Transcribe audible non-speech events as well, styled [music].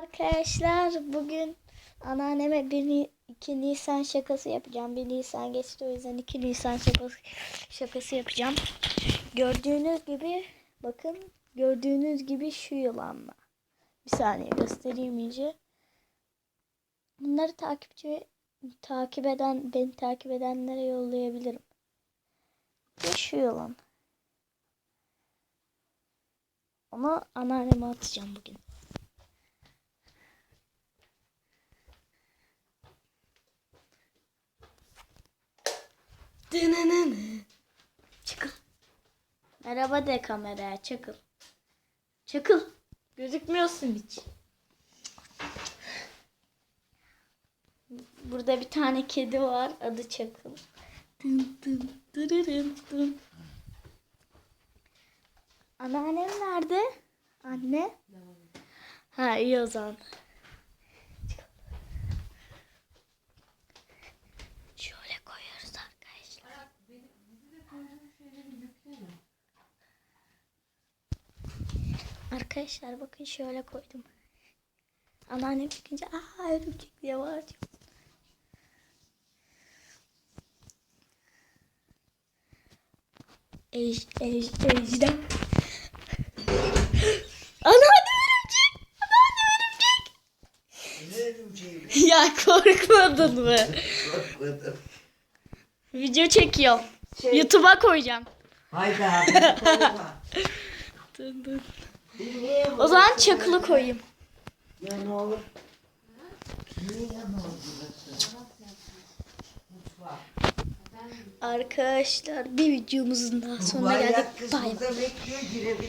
Arkadaşlar bugün anneanneme 1 Ni- 2 Nisan şakası yapacağım. 1 Nisan geçti o yüzden 2 Nisan şakası, şakası yapacağım. Gördüğünüz gibi bakın gördüğünüz gibi şu yılanla. Bir saniye göstereyim iyice. Bunları takipçi takip eden beni takip edenlere yollayabilirim. Ve şu yılan. Onu anneanneme atacağım bugün. Dınınını. Çıkıl. Merhaba de kameraya çakıl. Çakıl. Gözükmüyorsun hiç. Burada bir tane kedi var. Adı Çakıl. Dın dın dırırın dın. Anneannem nerede? Anne? Ha iyi o zaman. Şöyle koyuyoruz arkadaşlar. Arkadaşlar bakın şöyle koydum. Anneannem çıkınca aa örümcek diye diyor. Ej, ej, ejder. Anneannem örümcek. Anneannem örümcek. Ne örümceği? Ya korkmadın mı? Korkmadım. Video çekiyorum. Şey- YouTube'a koyacağım. Hayda beni korkma. [laughs] O zaman çakılı koyayım. Ya ne olur. Arkadaşlar bir videomuzun daha sonuna geldik. Bay bay.